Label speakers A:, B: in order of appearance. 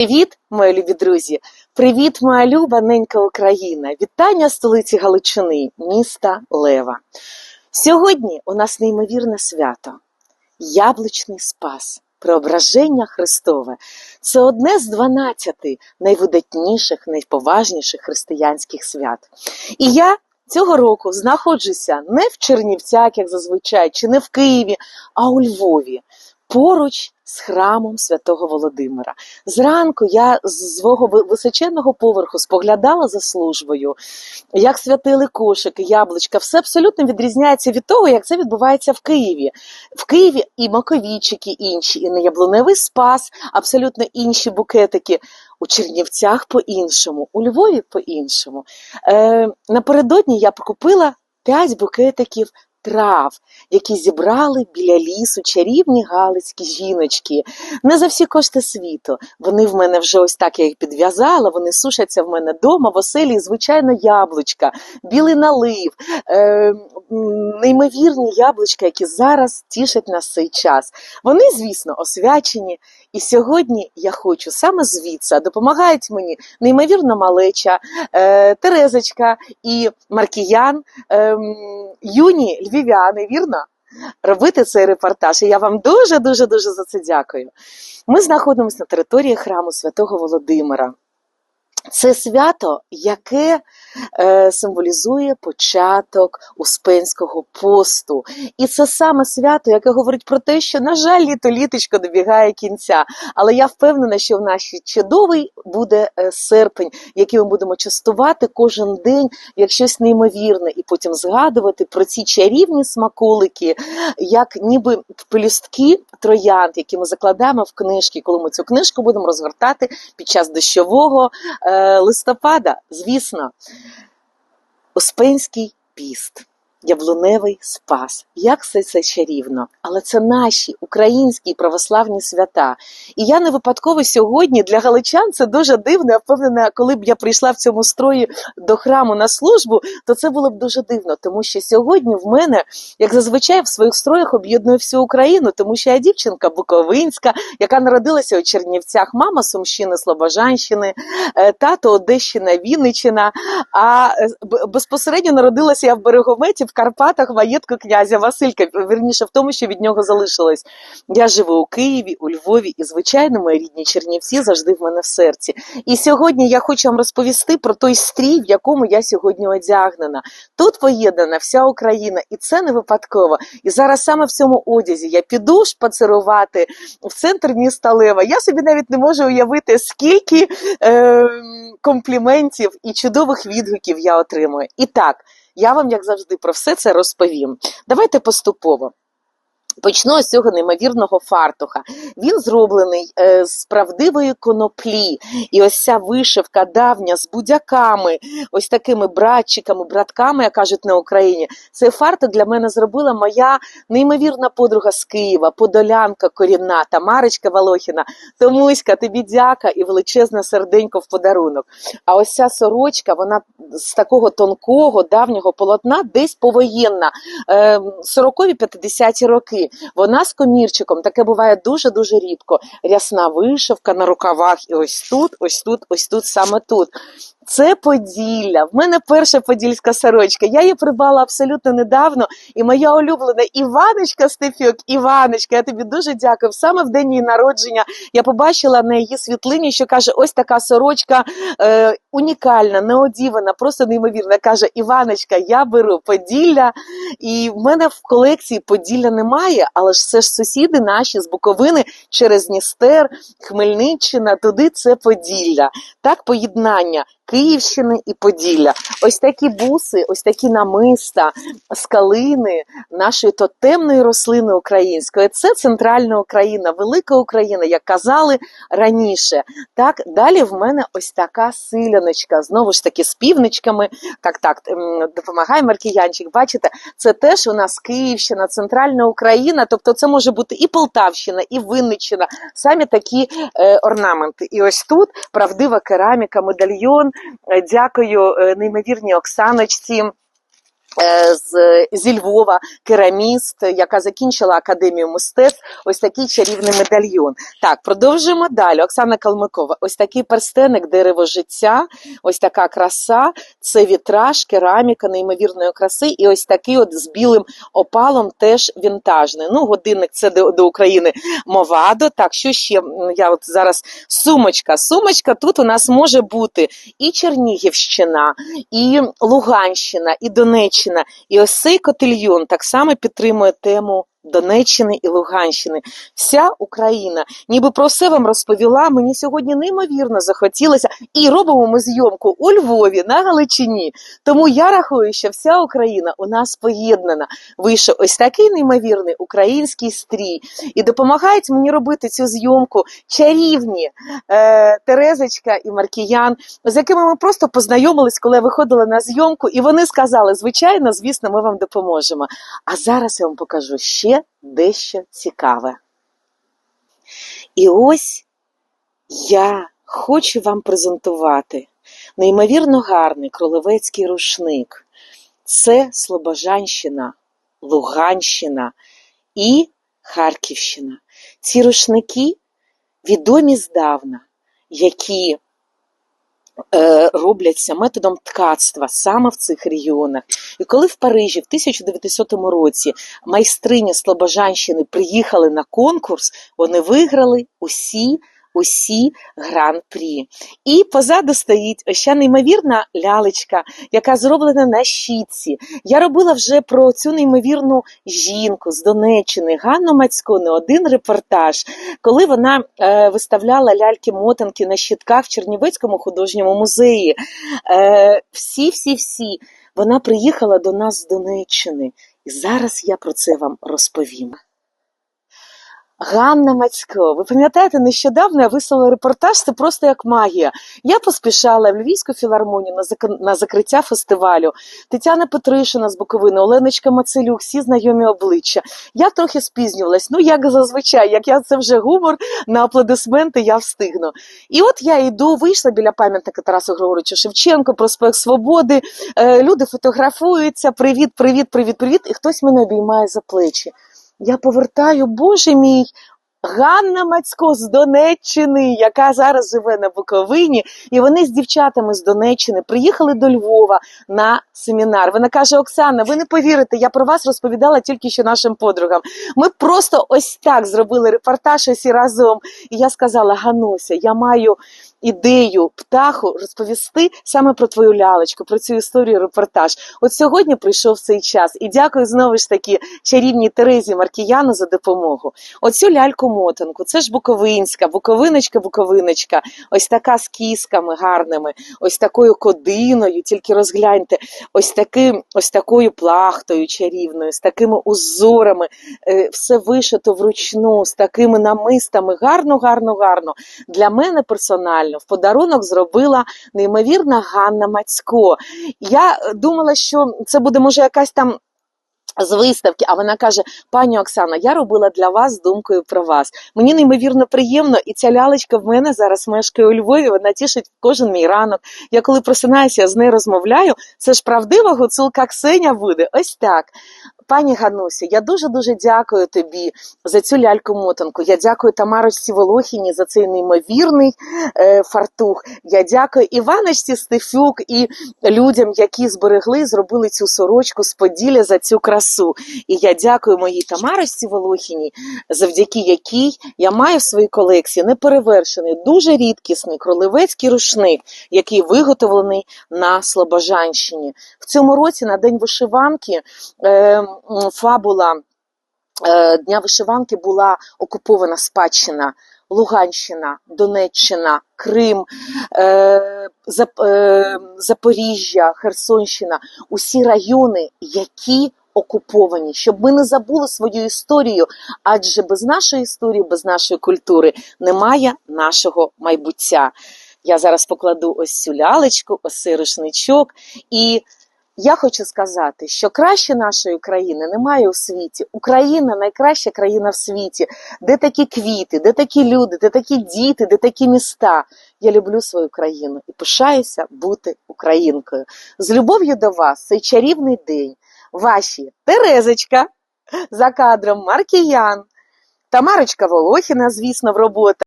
A: Привіт, мої любі друзі! Привіт, моя люба ненька Україна! Вітання столиці Галичини, міста Лева. Сьогодні у нас неймовірне свято Яблучний Спас, Преображення Христове. Це одне з 12 найвидатніших, найповажніших християнських свят. І я цього року знаходжуся не в Чернівцях, як зазвичай, чи не в Києві, а у Львові. Поруч з храмом святого Володимира. Зранку я з свого височенного поверху споглядала за службою, як святили кошики, яблучка. Все абсолютно відрізняється від того, як це відбувається в Києві. В Києві і маковійчики інші, і не яблуневий спас, абсолютно інші букетики. У Чернівцях по-іншому, у Львові по-іншому. Е, напередодні я купила 5 букетиків трав, які зібрали біля лісу чарівні галицькі жіночки. Не за всі кошти світу. Вони в мене вже ось так я їх підв'язала, вони сушаться в мене вдома, в оселі, звичайно, яблучка, білий налив, е, неймовірні яблучка, які зараз тішать нас цей час. Вони, звісно, освячені. І сьогодні я хочу саме звідси, допомагають мені неймовірно малеча, е, Терезочка і Маркіян, ем, юні львів'яни, вірно? Робити цей репортаж. І я вам дуже дуже дуже за це дякую. Ми знаходимося на території храму Святого Володимира. Це свято, яке е, символізує початок Успенського посту. І це саме свято, яке говорить про те, що, на жаль, літо літочко добігає кінця. Але я впевнена, що в ще чудовий буде е, серпень, який ми будемо частувати кожен день як щось неймовірне, і потім згадувати про ці чарівні смаколики, як ніби пелюстки троянд, які ми закладаємо в книжки, коли ми цю книжку будемо розгортати під час дощового е, листопада. Звісно, Успенський піст. Яблуневий спас, як все це чарівно, але це наші українські православні свята. І я не випадково сьогодні для галичан це дуже дивно. Я впевнена, коли б я прийшла в цьому строї до храму на службу, то це було б дуже дивно, тому що сьогодні в мене, як зазвичай, в своїх строях об'єднує всю Україну, тому що я дівчинка Буковинська, яка народилася у Чернівцях, мама Сумщини, Слобожанщини, е, тато Одещина, Вінничина. А е, безпосередньо народилася я в Берегометі в Карпатах маєтку князя Василька. Вірніше в тому, що від нього залишилось. Я живу у Києві, у Львові, і звичайно, мої рідні Чернівці завжди в мене в серці. І сьогодні я хочу вам розповісти про той стрій, в якому я сьогодні одягнена. Тут поєднана вся Україна, і це не випадково. І зараз саме в цьому одязі я піду шпацерувати в центр міста Лева. Я собі навіть не можу уявити, скільки е, компліментів і чудових відгуків я отримую. І так, я вам, як завжди, про все це розповім. Давайте поступово. Почну з цього неймовірного фартуха. Він зроблений е, з правдивої коноплі. І ось ця вишивка давня з будяками, ось такими братчиками, братками, як кажуть на Україні. Цей фартух для мене зробила моя неймовірна подруга з Києва, подолянка корінна, Тамарочка Волохіна. Томуська, тобі дяка і величезне серденько в подарунок. А ось ця сорочка, вона з такого тонкого давнього полотна, десь повоєнна, е, 40-50 роки. Вона з комірчиком, таке буває дуже-дуже рідко. Рясна вишивка на рукавах, і ось тут, ось тут, ось тут, саме тут. Це Поділля. В мене перша подільська сорочка. Я її придбала абсолютно недавно. І моя улюблена Іваночка Стефюк, Іваночка, я тобі дуже дякую. Саме в день її народження я побачила на її світлині, що каже: ось така сорочка е, унікальна, неодівана, просто неймовірна. Каже: Іваночка, я беру Поділля. І в мене в колекції Поділля немає, але ж це ж сусіди наші з Буковини через Дністер, Хмельниччина, туди це Поділля. Так, поєднання Київщини і Поділля. Ось такі буси, ось такі намиста, скалини нашої тотемної рослини української. Це центральна Україна, велика Україна, як казали раніше. Так, далі в мене ось така силяночка, знову ж таки, з півничками. Так, так, допомагай Маркіянчик. Бачите, це теж у нас Київщина, центральна Україна, тобто це може бути і Полтавщина, і Винниччина, самі такі е, орнаменти. І ось тут правдива кераміка, медальйон. Дякую е, неймовірній Оксаночці. Е, з, зі Львова, кераміст, яка закінчила академію мистецтв. Ось такий чарівний медальйон. Так, продовжуємо далі. Оксана Калмикова. Ось такий перстеник, дерево життя, ось така краса. Це вітраж, кераміка неймовірної краси, і ось такий от з білим опалом, теж вінтажний. Ну, годинник це до, до України Мовадо. Так, що ще я от зараз сумочка. Сумочка тут у нас може бути і Чернігівщина, і Луганщина, і Донеччина. І ось цей котельйон так само підтримує тему. Донеччини і Луганщини, вся Україна, ніби про все вам розповіла. Мені сьогодні неймовірно захотілося, і робимо ми зйомку у Львові на Галичині. Тому я рахую, що вся Україна у нас поєднана. Вийшов ось такий неймовірний український стрій, і допомагають мені робити цю зйомку чарівні е, Терезочка і Маркіян, з якими ми просто познайомились, коли я виходила на зйомку, і вони сказали: звичайно, звісно, ми вам допоможемо. А зараз я вам покажу ще дещо цікаве. І ось я хочу вам презентувати неймовірно гарний кролевецький рушник. Це Слобожанщина, Луганщина і Харківщина. Ці рушники відомі здавна, які робляться методом ткацтва саме в цих регіонах. І коли в Парижі в 1900 році майстрині Слобожанщини приїхали на конкурс, вони виграли усі. Усі гран-прі. І позаду стоїть ця неймовірна лялечка, яка зроблена на щітці. Я робила вже про цю неймовірну жінку з Донеччини, Ганну Мацько, не один репортаж, коли вона е, виставляла ляльки-мотанки на щитках в Чернівецькому художньому музеї. Е, всі, всі, всі. Вона приїхала до нас з Донеччини. І зараз я про це вам розповім. Ганна Мацько, ви пам'ятаєте, нещодавно я вислала репортаж, це просто як магія. Я поспішала в Львівську філармонію на, зак... на закриття фестивалю. Тетяна Петришина з Буковини, Оленочка Мацелюк, всі знайомі обличчя. Я трохи спізнювалась, ну як зазвичай, як я це вже гумор, на аплодисменти я встигну. І от я йду, вийшла біля пам'ятника Тарасу Григоровичу Шевченко, проспект Свободи. Е, люди фотографуються. Привіт, привіт, привіт, привіт. І хтось мене обіймає за плечі. Я повертаю, боже мій, Ганна Мацько з Донеччини, яка зараз живе на Буковині, і вони з дівчатами з Донеччини приїхали до Львова на семінар. Вона каже: Оксана, ви не повірите, я про вас розповідала тільки що нашим подругам. Ми просто ось так зробили репортаж усі разом. І я сказала: Гануся, я маю ідею птаху розповісти саме про твою лялечку, про цю історію репортаж. От сьогодні прийшов цей час. І дякую знову ж таки чарівній Терезі Маркіяну за допомогу. Оцю ляльку-мотанку, це ж Буковинська, Буковиночка, Буковиночка, ось така з кісками гарними, ось такою кодиною, тільки розгляньте, ось таким, ось такою плахтою чарівною, з такими узорами, е, все вишито вручну, з такими намистами. Гарно, гарно, гарно. Для мене персонально в подарунок зробила неймовірна Ганна Мацько. Я думала, що це буде може якась там. З виставки, а вона каже: пані Оксана, я робила для вас думкою про вас. Мені неймовірно приємно, і ця лялечка в мене зараз мешкає у Львові. Вона тішить кожен мій ранок. Я коли просинаюся, я з нею розмовляю. Це ж правдива гуцулка Ксеня буде. Ось так. Пані Ганусю, я дуже дуже дякую тобі за цю ляльку-мотанку. Я дякую Тамарочці Волохіні за цей неймовірний е, фартух. Я дякую Іваночці Стефюк і людям, які зберегли, зробили цю сорочку з Поділля за цю красу. І я дякую моїй Тамарочці Волохіній, завдяки якій я маю в своїй колекції неперевершений, дуже рідкісний кролевецький рушник, який виготовлений на Слобожанщині. В цьому році на День вишиванки. Е, м, фабула е, Дня вишиванки була окупована спадщина. Луганщина, Донеччина, Крим, е, Зап, е, Запоріжжя, Херсонщина усі райони, які окуповані, щоб ми не забули свою історію, адже без нашої історії, без нашої культури немає нашого майбуття. Я зараз покладу ось цю лялечку, ось цей і Я хочу сказати, що краще нашої країни немає у світі. Україна найкраща країна в світі, де такі квіти, де такі люди, де такі діти, де такі міста. Я люблю свою країну і пишаюся бути українкою. З любов'ю до вас цей чарівний день. Ваші Терезочка за кадром Маркіян, Тамарочка Волохіна, звісно, в робота.